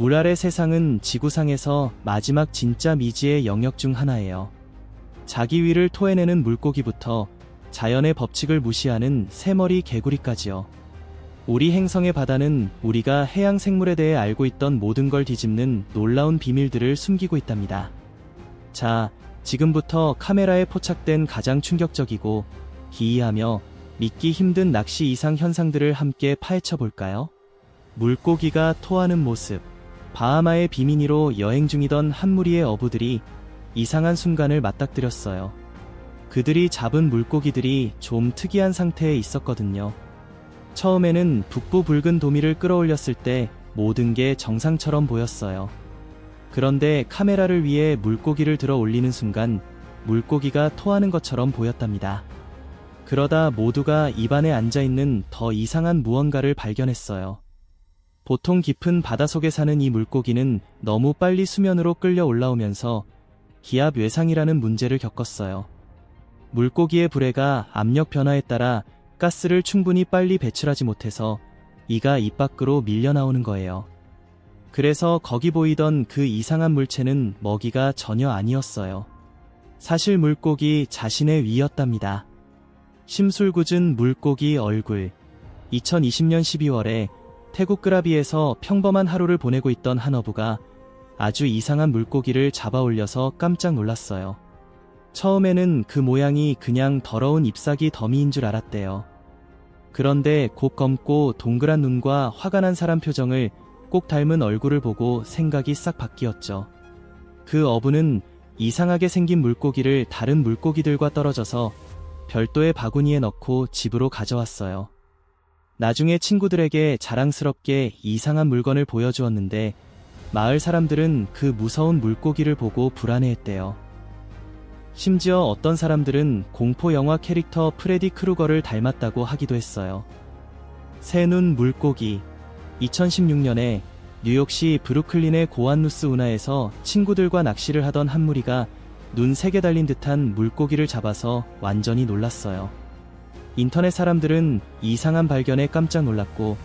물 아래 세상은 지구상에서 마지막 진짜 미지의 영역 중 하나예요. 자기 위를 토해내는 물고기부터 자연의 법칙을 무시하는 새머리 개구리까지요. 우리 행성의 바다는 우리가 해양 생물에 대해 알고 있던 모든 걸 뒤집는 놀라운 비밀들을 숨기고 있답니다. 자, 지금부터 카메라에 포착된 가장 충격적이고 기이하며 믿기 힘든 낚시 이상 현상들을 함께 파헤쳐 볼까요? 물고기가 토하는 모습. 바하마의 비미니로 여행 중이던 한 무리의 어부들이 이상한 순간을 맞닥뜨렸어요. 그들이 잡은 물고기들이 좀 특이한 상태에 있었거든요. 처음에는 북부 붉은 도미를 끌어올렸을 때 모든 게 정상처럼 보였어요. 그런데 카메라를 위해 물고기를 들어 올리는 순간 물고기가 토하는 것처럼 보였답니다. 그러다 모두가 입안에 앉아있는 더 이상한 무언가를 발견했어요. 보통 깊은 바닷속에 사는 이 물고기는 너무 빨리 수면으로 끌려 올라오면서 기압 외상이라는 문제를 겪었어요. 물고기의 불에가 압력 변화에 따라 가스를 충분히 빨리 배출하지 못해서 이가 입 밖으로 밀려 나오는 거예요. 그래서 거기 보이던 그 이상한 물체는 먹이가 전혀 아니었어요. 사실 물고기 자신의 위였답니다. 심술궂은 물고기 얼굴. 2020년 12월에 태국 끄라비에서 평범한 하루를 보내고 있던 한 어부가 아주 이상한 물고기를 잡아 올려서 깜짝 놀랐어요. 처음에는 그 모양이 그냥 더러운 잎사귀 더미인 줄 알았대요. 그런데 곧 검고 동그란 눈과 화가 난 사람 표정을 꼭 닮은 얼굴을 보고 생각이 싹 바뀌었죠. 그 어부는 이상하게 생긴 물고기를 다른 물고기들과 떨어져서 별도의 바구니에 넣고 집으로 가져왔어요. 나중에 친구들에게 자랑스럽게 이상한 물건을 보여주었는데 마을 사람들은 그 무서운 물고기를 보고 불안해했대요. 심지어 어떤 사람들은 공포 영화 캐릭터 프레디 크루거를 닮았다고 하기도 했어요. 새눈 물고기 2016년에 뉴욕시 브루클린의 고안누스 운하에서 친구들과 낚시를 하던 한 무리가 눈세개 달린 듯한 물고기를 잡아서 완전히 놀랐어요. 인터넷 사람들은 이상한 발견에 깜짝 놀랐고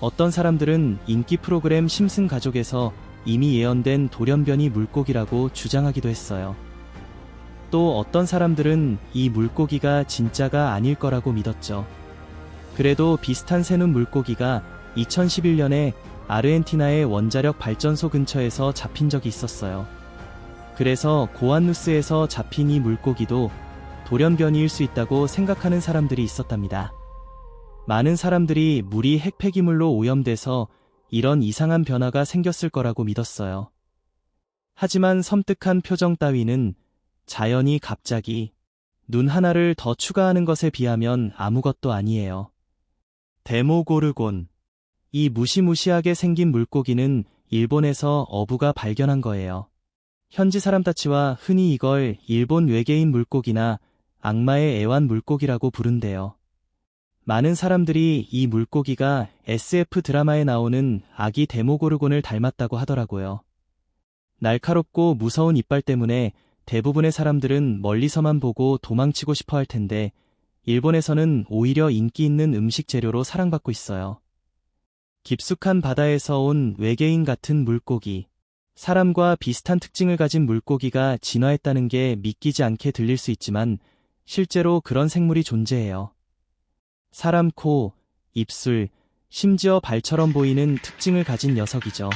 어떤 사람들은 인기 프로그램 심슨 가족에서 이미 예언된 돌연변이 물고기라고 주장하기도 했어요. 또 어떤 사람들은 이 물고기가 진짜가 아닐 거라고 믿었죠. 그래도 비슷한 새눈 물고기가 2011년에 아르헨티나의 원자력 발전소 근처에서 잡힌 적이 있었어요. 그래서 고안누스에서 잡힌 이 물고기도 돌연변이일 수 있다고 생각하는 사람들이 있었답니다. 많은 사람들이 물이 핵폐기물로 오염돼서 이런 이상한 변화가 생겼을 거라고 믿었어요. 하지만 섬뜩한 표정 따위는 자연이 갑자기 눈 하나를 더 추가하는 것에 비하면 아무것도 아니에요. 데모고르곤. 이 무시무시하게 생긴 물고기는 일본에서 어부가 발견한 거예요. 현지 사람 따치와 흔히 이걸 일본 외계인 물고기나 악마의 애완 물고기라고 부른대요. 많은 사람들이 이 물고기가 SF 드라마에 나오는 아기 데모고르곤을 닮았다고 하더라고요. 날카롭고 무서운 이빨 때문에 대부분의 사람들은 멀리서만 보고 도망치고 싶어 할 텐데, 일본에서는 오히려 인기 있는 음식 재료로 사랑받고 있어요. 깊숙한 바다에서 온 외계인 같은 물고기. 사람과 비슷한 특징을 가진 물고기가 진화했다는 게 믿기지 않게 들릴 수 있지만, 실제로 그런 생물이 존재해요. 사람 코, 입술, 심지어 발처럼 보이는 특징을 가진 녀석이죠.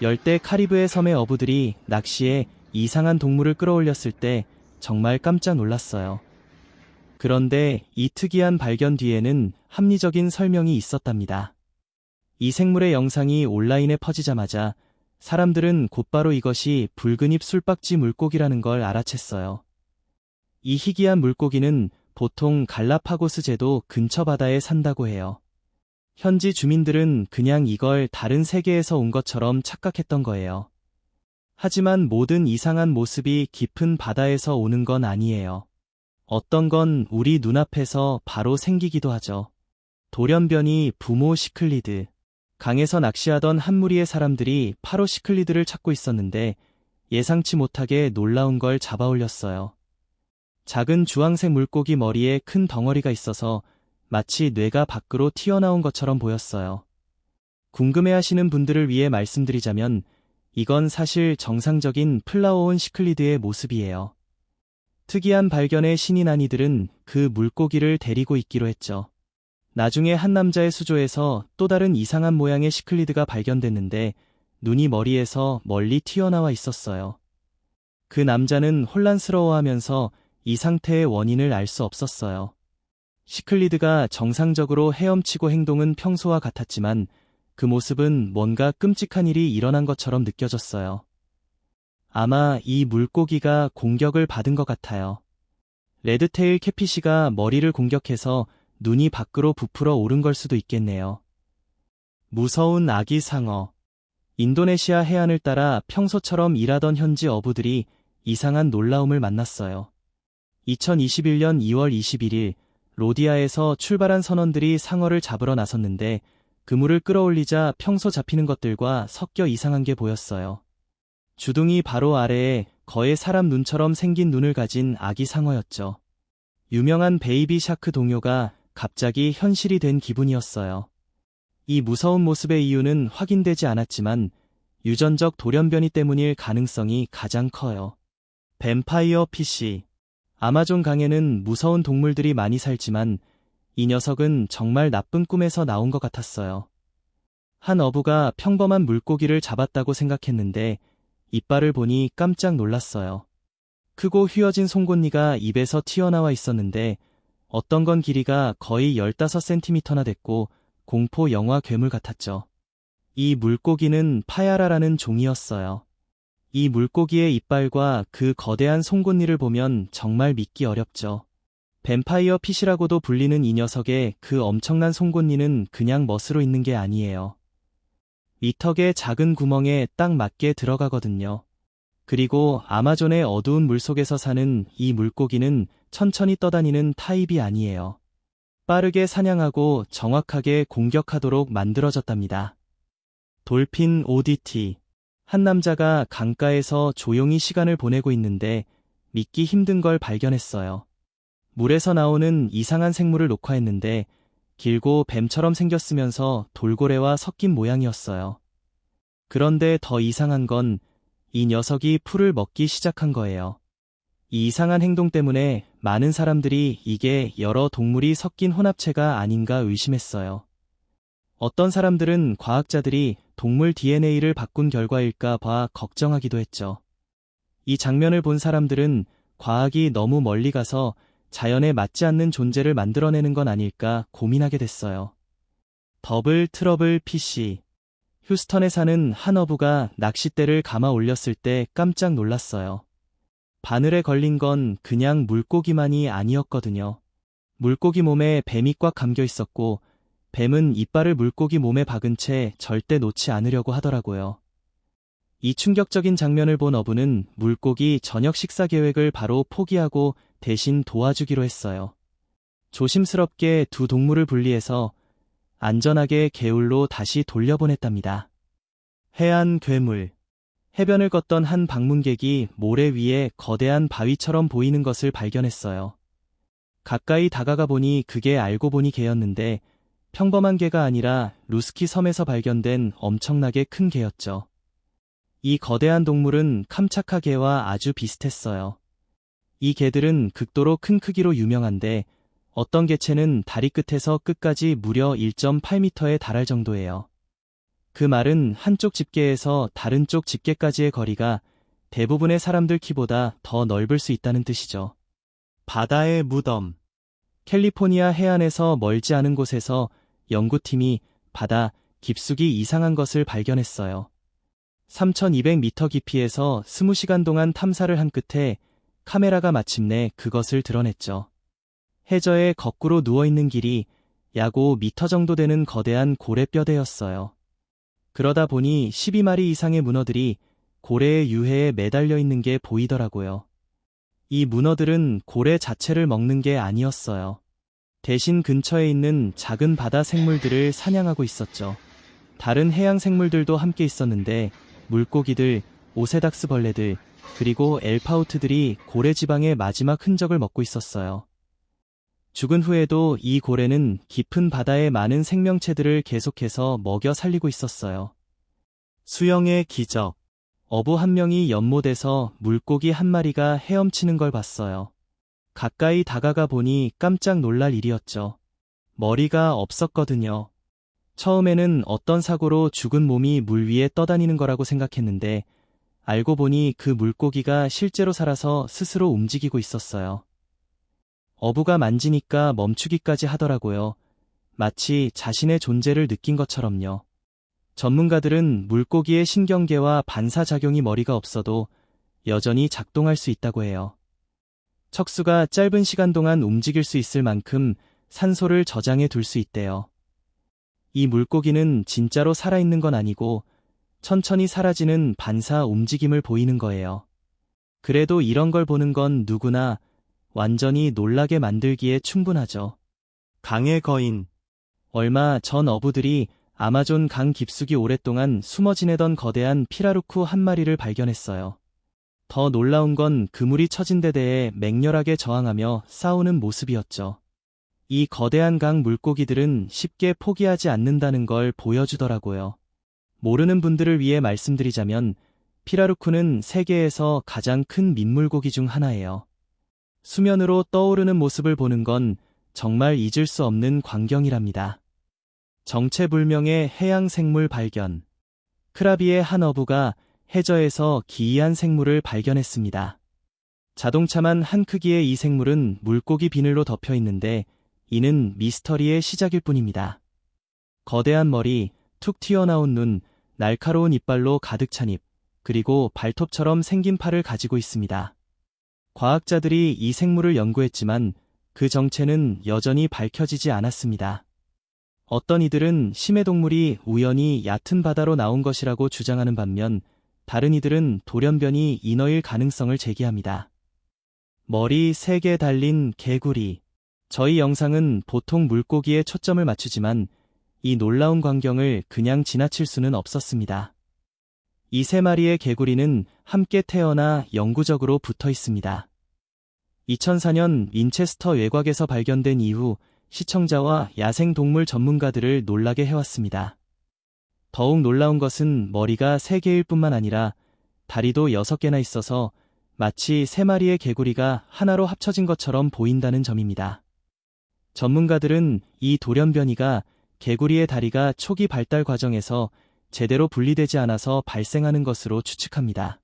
열대 카리브해 섬의 어부들이 낚시에 이상한 동물을 끌어올렸을 때 정말 깜짝 놀랐어요. 그런데 이 특이한 발견 뒤에는 합리적인 설명이 있었답니다. 이 생물의 영상이 온라인에 퍼지자마자 사람들은 곧바로 이것이 붉은잎 술박쥐 물고기라는 걸 알아챘어요. 이 희귀한 물고기는 보통 갈라파고스 제도 근처 바다에 산다고 해요. 현지 주민들은 그냥 이걸 다른 세계에서 온 것처럼 착각했던 거예요. 하지만 모든 이상한 모습이 깊은 바다에서 오는 건 아니에요. 어떤 건 우리 눈앞에서 바로 생기기도 하죠. 돌연변이 부모 시클리드. 강에서 낚시하던 한 무리의 사람들이 파로 시클리드를 찾고 있었는데 예상치 못하게 놀라운 걸 잡아 올렸어요. 작은 주황색 물고기 머리에 큰 덩어리가 있어서 마치 뇌가 밖으로 튀어나온 것처럼 보였어요. 궁금해하시는 분들을 위해 말씀드리자면 이건 사실 정상적인 플라워온 시클리드의 모습이에요. 특이한 발견에 신이 난 이들은 그 물고기를 데리고 있기로 했죠. 나중에 한 남자의 수조에서 또 다른 이상한 모양의 시클리드가 발견됐는데 눈이 머리에서 멀리 튀어나와 있었어요. 그 남자는 혼란스러워하면서 이 상태의 원인을 알 수 없었어요. 시클리드가 정상적으로 헤엄치고 행동은 평소와 같았지만 그 모습은 뭔가 끔찍한 일이 일어난 것처럼 느껴졌어요. 아마 이 물고기가 공격을 받은 것 같아요. 레드테일 캐피시가 머리를 공격해서 눈이 밖으로 부풀어 오른 걸 수도 있겠네요. 무서운 아기 상어. 인도네시아 해안을 따라 평소처럼 일하던 현지 어부들이 이상한 놀라움을 만났어요. 2021년 2월 21일 로디아에서 출발한 선원들이 상어를 잡으러 나섰는데 그물을 끌어올리자 평소 잡히는 것들과 섞여 이상한 게 보였어요. 주둥이 바로 아래에 거의 사람 눈처럼 생긴 눈을 가진 아기 상어였죠. 유명한 베이비 샤크 동요가 갑자기 현실이 된 기분이었어요. 이 무서운 모습의 이유는 확인되지 않았지만 유전적 돌연변이 때문일 가능성이 가장 커요. 뱀파이어 피시. 아마존 강에는 무서운 동물들이 많이 살지만 이 녀석은 정말 나쁜 꿈에서 나온 것 같았어요. 한 어부가 평범한 물고기를 잡았다고 생각했는데 이빨을 보니 깜짝 놀랐어요. 크고 휘어진 송곳니가 입에서 튀어나와 있었는데 어떤 건 길이가 거의 15cm나 됐고 공포 영화 괴물 같았죠. 이 물고기는 파야라라는 종이었어요. 이 물고기의 이빨과 그 거대한 송곳니를 보면 정말 믿기 어렵죠. 뱀파이어 핏이라고도 불리는 이 녀석의 그 엄청난 송곳니는 그냥 멋으로 있는 게 아니에요. 이 턱의 작은 구멍에 딱 맞게 들어가거든요. 그리고 아마존의 어두운 물속에서 사는 이 물고기는 천천히 떠다니는 타입이 아니에요. 빠르게 사냥하고 정확하게 공격하도록 만들어졌답니다. 돌핀 ODT 한 남자가 강가에서 조용히 시간을 보내고 있는데 믿기 힘든 걸 발견했어요. 물에서 나오는 이상한 생물을 녹화했는데 길고 뱀처럼 생겼으면서 돌고래와 섞인 모양이었어요. 그런데 더 이상한 건 이 녀석이 풀을 먹기 시작한 거예요. 이 이상한 행동 때문에 많은 사람들이 이게 여러 동물이 섞인 혼합체가 아닌가 의심했어요. 어떤 사람들은 과학자들이 동물 DNA를 바꾼 결과일까 봐 걱정하기도 했죠. 이 장면을 본 사람들은 과학이 너무 멀리 가서 자연에 맞지 않는 존재를 만들어내는 건 아닐까 고민하게 됐어요. 더블 트러블 PC 휴스턴에 사는 한 어부가 낚싯대를 감아 올렸을 때 깜짝 놀랐어요. 바늘에 걸린 건 그냥 물고기만이 아니었거든요. 물고기 몸에 뱀이 꽉 감겨 있었고 뱀은 이빨을 물고기 몸에 박은 채 절대 놓지 않으려고 하더라고요. 이 충격적인 장면을 본 어부는 물고기 저녁 식사 계획을 바로 포기하고 대신 도와주기로 했어요. 조심스럽게 두 동물을 분리해서 안전하게 개울로 다시 돌려보냈답니다. 해안 괴물. 해변을 걷던 한 방문객이 모래 위에 거대한 바위처럼 보이는 것을 발견했어요. 가까이 다가가 보니 그게 알고 보니 개였는데 평범한 개가 아니라 루스키 섬에서 발견된 엄청나게 큰 개였죠. 이 거대한 동물은 캄차카 개와 아주 비슷했어요. 이 개들은 극도로 큰 크기로 유명한데 어떤 개체는 다리 끝에서 끝까지 무려 1.8m에 달할 정도예요. 그 말은 한쪽 집게에서 다른 쪽 집게까지의 거리가 대부분의 사람들 키보다 더 넓을 수 있다는 뜻이죠. 바다의 무덤. 캘리포니아 해안에서 멀지 않은 곳에서 연구팀이 바다 깊숙이 이상한 것을 발견했어요. 3200m 깊이에서 20시간 동안 탐사를 한 끝에 카메라가 마침내 그것을 드러냈죠. 해저에 거꾸로 누워있는 길이 약 5미터 정도 되는 거대한 고래뼈대였어요. 그러다 보니 12마리 이상의 문어들이 고래의 유해에 매달려 있는 게 보이더라고요. 이 문어들은 고래 자체를 먹는 게 아니었어요. 대신 근처에 있는 작은 바다 생물들을 사냥하고 있었죠. 다른 해양 생물들도 함께 있었는데 물고기들, 오세닥스 벌레들, 그리고 엘파우트들이 고래 지방의 마지막 흔적을 먹고 있었어요. 죽은 후에도 이 고래는 깊은 바다의 많은 생명체들을 계속해서 먹여 살리고 있었어요. 수영의 기적. 어부 한 명이 연못에서 물고기 한 마리가 헤엄치는 걸 봤어요. 가까이 다가가 보니 깜짝 놀랄 일이었죠. 머리가 없었거든요. 처음에는 어떤 사고로 죽은 몸이 물 위에 떠다니는 거라고 생각했는데 알고 보니 그 물고기가 실제로 살아서 스스로 움직이고 있었어요. 어부가 만지니까 멈추기까지 하더라고요. 마치 자신의 존재를 느낀 것처럼요. 전문가들은 물고기의 신경계와 반사작용이 머리가 없어도 여전히 작동할 수 있다고 해요. 척수가 짧은 시간 동안 움직일 수 있을 만큼 산소를 저장해 둘 수 있대요. 이 물고기는 진짜로 살아있는 건 아니고 천천히 사라지는 반사 움직임을 보이는 거예요. 그래도 이런 걸 보는 건 누구나 완전히 놀라게 만들기에 충분하죠. 강의 거인. 얼마 전 어부들이 아마존 강 깊숙이 오랫동안 숨어 지내던 거대한 피라루쿠 한 마리를 발견했어요. 더 놀라운 건 그물이 처진 데 대해 맹렬하게 저항하며 싸우는 모습이었죠. 이 거대한 강 물고기들은 쉽게 포기하지 않는다는 걸 보여주더라고요. 모르는 분들을 위해 말씀드리자면 피라루쿠는 세계에서 가장 큰 민물고기 중 하나예요. 수면으로 떠오르는 모습을 보는 건 정말 잊을 수 없는 광경이랍니다. 정체불명의 해양 생물 발견. 크라비의 한 어부가 해저에서 기이한 생물을 발견했습니다. 자동차만 한 크기의 이 생물은 물고기 비늘로 덮여 있는데 이는 미스터리의 시작일 뿐입니다. 거대한 머리, 툭 튀어나온 눈, 날카로운 이빨로 가득 찬 입, 그리고 발톱처럼 생긴 팔을 가지고 있습니다. 과학자들이 이 생물을 연구했지만 그 정체는 여전히 밝혀지지 않았습니다. 어떤 이들은 심해 동물이 우연히 얕은 바다로 나온 것이라고 주장하는 반면 다른 이들은 돌연변이 인어일 가능성을 제기합니다. 머리 3개 달린 개구리. 저희 영상은 보통 물고기에 초점을 맞추지만 이 놀라운 광경을 그냥 지나칠 수는 없었습니다. 이 세 마리의 개구리는 함께 태어나 영구적으로 붙어 있습니다. 2004년 인체스터 외곽에서 발견된 이후 시청자와 야생동물 전문가들을 놀라게 해왔습니다. 더욱 놀라운 것은 머리가 3개일 뿐만 아니라 다리도 6개나 있어서 마치 3마리의 개구리가 하나로 합쳐진 것처럼 보인다는 점입니다. 전문가들은 이 돌연변이가 개구리의 다리가 초기 발달 과정에서 제대로 분리되지 않아서 발생하는 것으로 추측합니다.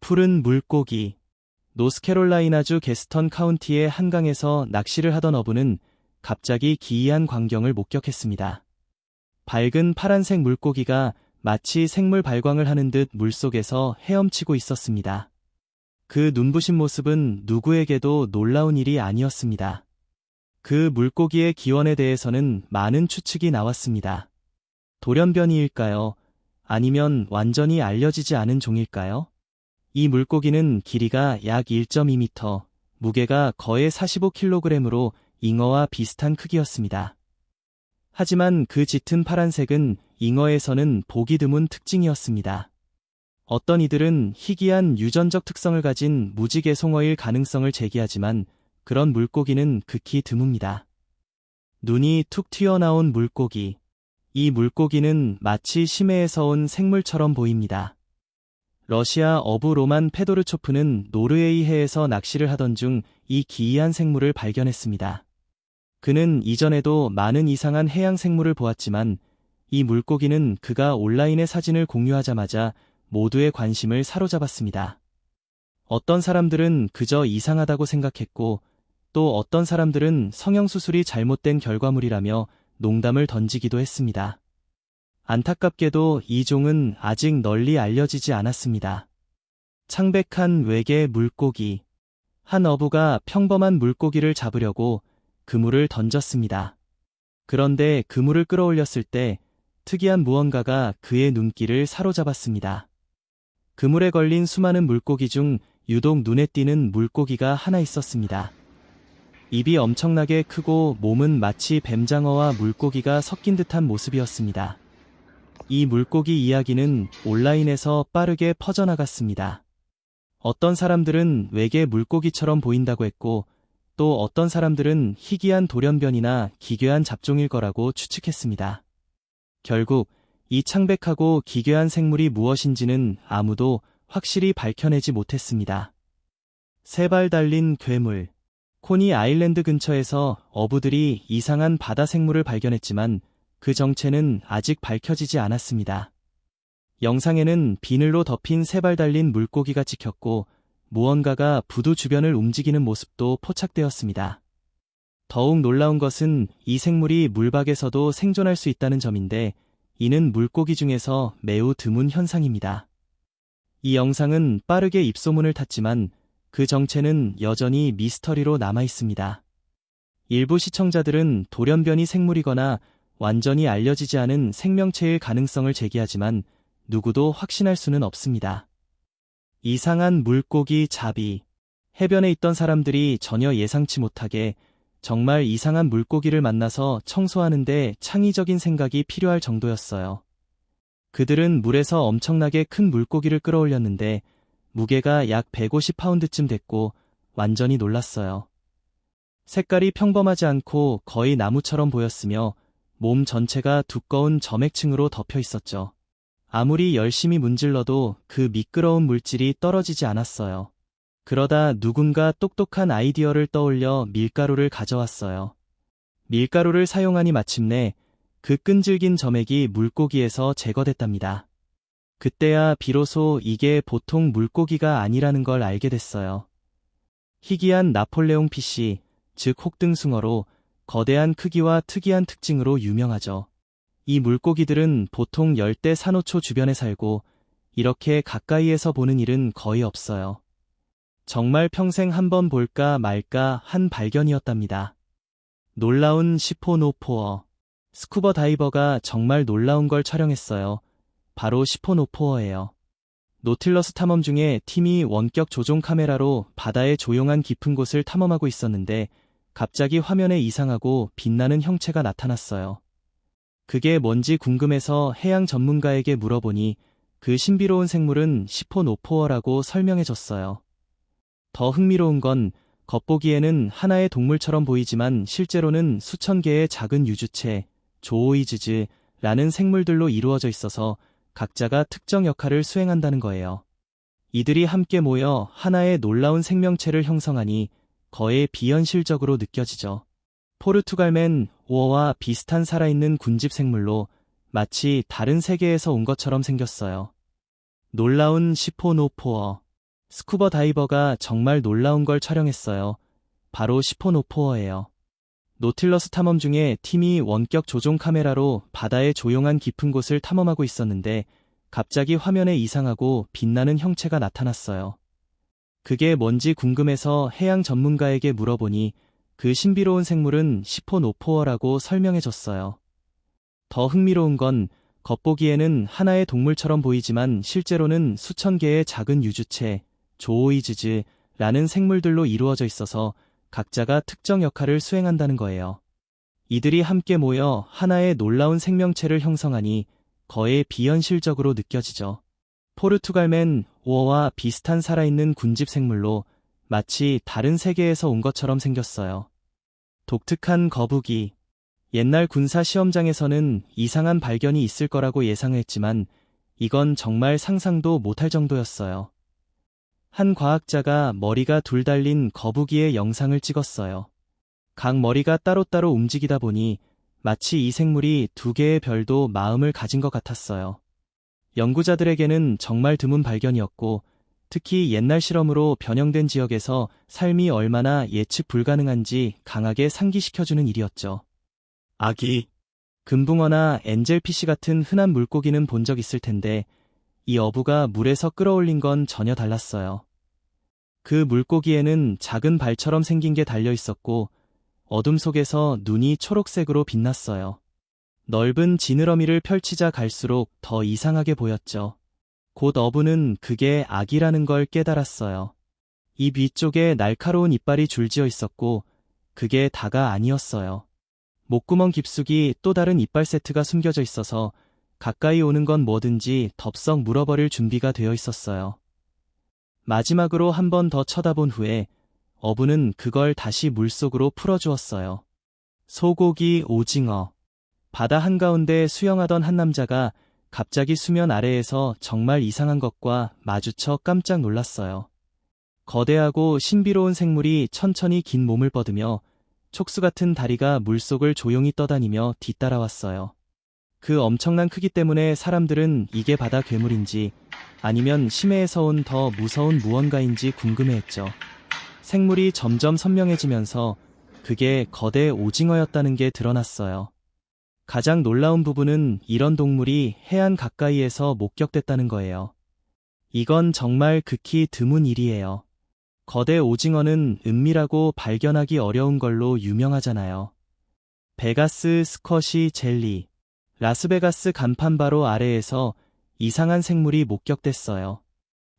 푸른 물고기 노스캐롤라이나주 게스턴 카운티의 한강에서 낚시를 하던 어부는 갑자기 기이한 광경을 목격했습니다. 밝은 파란색 물고기가 마치 생물 발광을 하는 듯 물속에서 헤엄치고 있었습니다. 그 눈부신 모습은 누구에게도 놀라운 일이 아니었습니다. 그 물고기의 기원에 대해서는 많은 추측이 나왔습니다. 돌연변이일까요? 아니면 완전히 알려지지 않은 종일까요? 이 물고기는 길이가 약 1.2m, 무게가 거의 45kg으로 잉어와 비슷한 크기였습니다. 하지만 그 짙은 파란색은 잉어에서는 보기 드문 특징이었습니다. 어떤 이들은 희귀한 유전적 특성을 가진 무지개 송어일 가능성을 제기하지만 그런 물고기는 극히 드뭅니다. 눈이 툭 튀어나온 물고기. 이 물고기는 마치 심해에서 온 생물처럼 보입니다. 러시아 어부 로만 페도르초프는 노르웨이 해에서 낚시를 하던 중 이 기이한 생물을 발견했습니다. 그는 이전에도 많은 이상한 해양 생물을 보았지만 이 물고기는 그가 온라인에 사진을 공유하자마자 모두의 관심을 사로잡았습니다. 어떤 사람들은 그저 이상하다고 생각했고 또 어떤 사람들은 성형수술이 잘못된 결과물이라며 농담을 던지기도 했습니다. 안타깝게도 이 종은 아직 널리 알려지지 않았습니다. 창백한 외계 물고기. 한 어부가 평범한 물고기를 잡으려고 그물을 던졌습니다. 그런데 그물을 끌어올렸을 때 특이한 무언가가 그의 눈길을 사로잡았습니다. 그물에 걸린 수많은 물고기 중 유독 눈에 띄는 물고기가 하나 있었습니다. 입이 엄청나게 크고 몸은 마치 뱀장어와 물고기가 섞인 듯한 모습이었습니다. 이 물고기 이야기는 온라인에서 빠르게 퍼져나갔습니다. 어떤 사람들은 외계 물고기처럼 보인다고 했고, 또 어떤 사람들은 희귀한 돌연변이나 기괴한 잡종일 거라고 추측했습니다. 결국 이 창백하고 기괴한 생물이 무엇인지는 아무도 확실히 밝혀내지 못했습니다. 세 발 달린 괴물. 코니 아일랜드 근처에서 어부들이 이상한 바다 생물을 발견했지만 그 정체는 아직 밝혀지지 않았습니다. 영상에는 비늘로 덮인 세 발 달린 물고기가 찍혔고 무언가가 부두 주변을 움직이는 모습도 포착되었습니다. 더욱 놀라운 것은 이 생물이 물박에서도 생존할 수 있다는 점인데 이는 물고기 중에서 매우 드문 현상입니다. 이 영상은 빠르게 입소문을 탔지만 그 정체는 여전히 미스터리로 남아 있습니다. 일부 시청자들은 돌연변이 생물이거나 완전히 알려지지 않은 생명체일 가능성을 제기하지만 누구도 확신할 수는 없습니다. 이상한 물고기 잡이. 해변에 있던 사람들이 전혀 예상치 못하게 정말 이상한 물고기를 만나서 청소하는데 창의적인 생각이 필요할 정도였어요. 그들은 물에서 엄청나게 큰 물고기를 끌어올렸는데 무게가 약 150파운드쯤 됐고 완전히 놀랐어요. 색깔이 평범하지 않고 거의 나무처럼 보였으며 몸 전체가 두꺼운 점액층으로 덮여 있었죠. 아무리 열심히 문질러도 그 미끄러운 물질이 떨어지지 않았어요. 그러다 누군가 똑똑한 아이디어를 떠올려 밀가루를 가져왔어요. 밀가루를 사용하니 마침내 그 끈질긴 점액이 물고기에서 제거됐답니다. 그때야 비로소 이게 보통 물고기가 아니라는 걸 알게 됐어요. 희귀한 나폴레옹 피시, 즉 혹등숭어로 거대한 크기와 특이한 특징으로 유명하죠. 이 물고기들은 보통 열대 산호초 주변에 살고 이렇게 가까이에서 보는 일은 거의 없어요. 정말 평생 한번 볼까 말까 한 발견이었답니다. 놀라운 시포노포어. 스쿠버 다이버가 정말 놀라운 걸 촬영했어요. 바로 시포노포어예요. 노틸러스 탐험 중에 팀이 원격 조종 카메라로 바다의 조용한 깊은 곳을 탐험하고 있었는데 갑자기 화면에 이상하고 빛나는 형체가 나타났어요. 그게 뭔지 궁금해서 해양 전문가에게 물어보니 그 신비로운 생물은 시포노포어라고 설명해줬어요. 더 흥미로운 건 겉보기에는 하나의 동물처럼 보이지만 실제로는 수천 개의 작은 유주체, 조오이즈즈라는 생물들로 이루어져 있어서 각자가 특정 역할을 수행한다는 거예요. 이들이 함께 모여 하나의 놀라운 생명체를 형성하니 거의 비현실적으로 느껴지죠. 포르투갈맨 오어와 비슷한 살아있는 군집 생물로 마치 다른 세계에서 온 것처럼 생겼어요. 놀라운 시포노포어. 스쿠버 다이버가 정말 놀라운 걸 촬영했어요. 바로 시포노포어예요. 노틸러스 탐험 중에 팀이 원격 조종 카메라로 바다의 조용한 깊은 곳을 탐험하고 있었는데 갑자기 화면에 이상하고 빛나는 형체가 나타났어요. 그게 뭔지 궁금해서 해양 전문가에게 물어보니 그 신비로운 생물은 시포노포어라고 설명해줬어요. 더 흥미로운 건 겉보기에는 하나의 동물처럼 보이지만 실제로는 수천 개의 작은 유주체, 조오이즈즈라는 생물들로 이루어져 있어서 각자가 특정 역할을 수행한다는 거예요. 이들이 함께 모여 하나의 놀라운 생명체를 형성하니 거의 비현실적으로 느껴지죠. 포르투갈맨 오어와 비슷한 살아있는 군집 생물로 마치 다른 세계에서 온 것처럼 생겼어요. 독특한 거북이. 옛날 군사 시험장에서는 이상한 발견이 있을 거라고 예상했지만 이건 정말 상상도 못할 정도였어요. 한 과학자가 머리가 둘 달린 거북이의 영상을 찍었어요. 각 머리가 따로따로 움직이다 보니 마치 이 생물이 두 개의 별도 마음을 가진 것 같았어요. 연구자들에게는 정말 드문 발견이었고 특히 옛날 실험으로 변형된 지역에서 삶이 얼마나 예측 불가능한지 강하게 상기시켜주는 일이었죠. 아기. 금붕어나 엔젤피쉬 같은 흔한 물고기는 본 적 있을 텐데 이 어부가 물에서 끌어올린 건 전혀 달랐어요. 그 물고기에는 작은 발처럼 생긴 게 달려 있었고 어둠 속에서 눈이 초록색으로 빛났어요. 넓은 지느러미를 펼치자 갈수록 더 이상하게 보였죠. 곧 어부는 그게 악이라는 걸 깨달았어요. 입 위쪽에 날카로운 이빨이 줄지어 있었고 그게 다가 아니었어요. 목구멍 깊숙이 또 다른 이빨 세트가 숨겨져 있어서 가까이 오는 건 뭐든지 덥석 물어버릴 준비가 되어 있었어요. 마지막으로 한 번 더 쳐다본 후에 어부는 그걸 다시 물속으로 풀어주었어요. 소고기, 오징어. 바다 한가운데 수영하던 한 남자가 갑자기 수면 아래에서 정말 이상한 것과 마주쳐 깜짝 놀랐어요. 거대하고 신비로운 생물이 천천히 긴 몸을 뻗으며 촉수 같은 다리가 물속을 조용히 떠다니며 뒤따라왔어요. 그 엄청난 크기 때문에 사람들은 이게 바다 괴물인지 아니면 심해에서 온 더 무서운 무언가인지 궁금해했죠. 생물이 점점 선명해지면서 그게 거대 오징어였다는 게 드러났어요. 가장 놀라운 부분은 이런 동물이 해안 가까이에서 목격됐다는 거예요. 이건 정말 극히 드문 일이에요. 거대 오징어는 은밀하고 발견하기 어려운 걸로 유명하잖아요. 베가스 스쿼시 젤리, 라스베가스 간판 바로 아래에서 이상한 생물이 목격됐어요.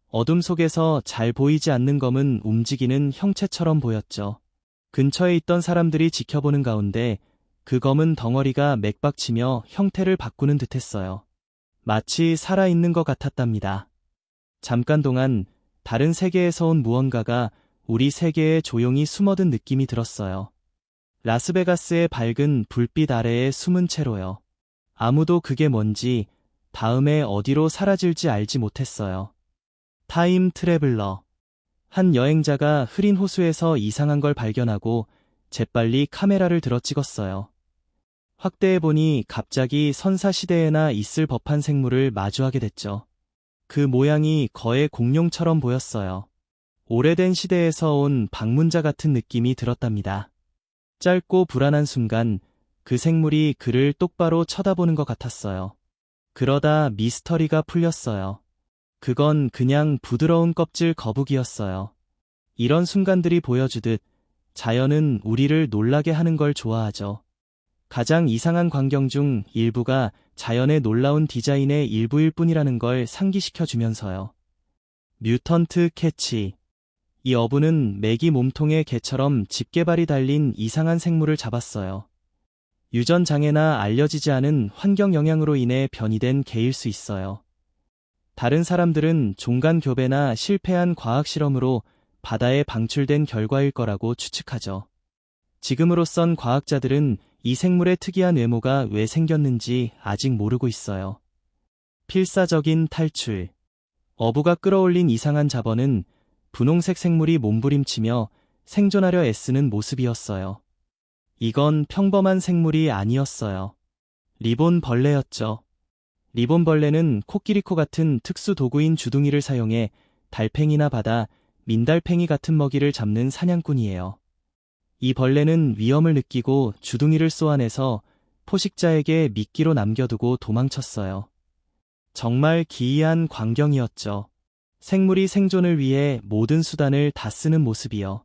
어둠 속에서 잘 보이지 않는 검은 움직이는 형체처럼 보였죠. 근처에 있던 사람들이 지켜보는 가운데 그 검은 덩어리가 맥박치며 형태를 바꾸는 듯했어요. 마치 살아있는 것 같았답니다. 잠깐 동안 다른 세계에서 온 무언가가 우리 세계에 조용히 숨어든 느낌이 들었어요. 라스베가스의 밝은 불빛 아래에 숨은 채로요. 아무도 그게 뭔지 다음에 어디로 사라질지 알지 못했어요. 타임 트래블러. 한 여행자가 흐린 호수에서 이상한 걸 발견하고 재빨리 카메라를 들어 찍었어요. 확대해보니 갑자기 선사시대에나 있을 법한 생물을 마주하게 됐죠. 그 모양이 거의 공룡처럼 보였어요. 오래된 시대에서 온 방문자 같은 느낌이 들었답니다. 짧고 불안한 순간 그 생물이 그를 똑바로 쳐다보는 것 같았어요. 그러다 미스터리가 풀렸어요. 그건 그냥 부드러운 껍질 거북이였어요. 이런 순간들이 보여주듯 자연은 우리를 놀라게 하는 걸 좋아하죠. 가장 이상한 광경 중 일부가 자연의 놀라운 디자인의 일부일 뿐이라는 걸 상기시켜 주면서요. 뮤턴트 캐치. 이 어부는 메기 몸통에 개처럼 집게발이 달린 이상한 생물을 잡았어요. 유전 장애나 알려지지 않은 환경 영향으로 인해 변이된 개일 수 있어요. 다른 사람들은 종간 교배나 실패한 과학 실험으로 바다에 방출된 결과일 거라고 추측하죠. 지금으로선 과학자들은 이 생물의 특이한 외모가 왜 생겼는지 아직 모르고 있어요. 필사적인 탈출. 어부가 끌어올린 이상한 자번은 분홍색 생물이 몸부림치며 생존하려 애쓰는 모습이었어요. 이건 평범한 생물이 아니었어요. 리본 벌레였죠. 리본 벌레는 코끼리코 같은 특수 도구인 주둥이를 사용해 달팽이나 바다, 민달팽이 같은 먹이를 잡는 사냥꾼이에요. 이 벌레는 위험을 느끼고 주둥이를 쏘아내서 포식자에게 미끼로 남겨두고 도망쳤어요. 정말 기이한 광경이었죠. 생물이 생존을 위해 모든 수단을 다 쓰는 모습이요.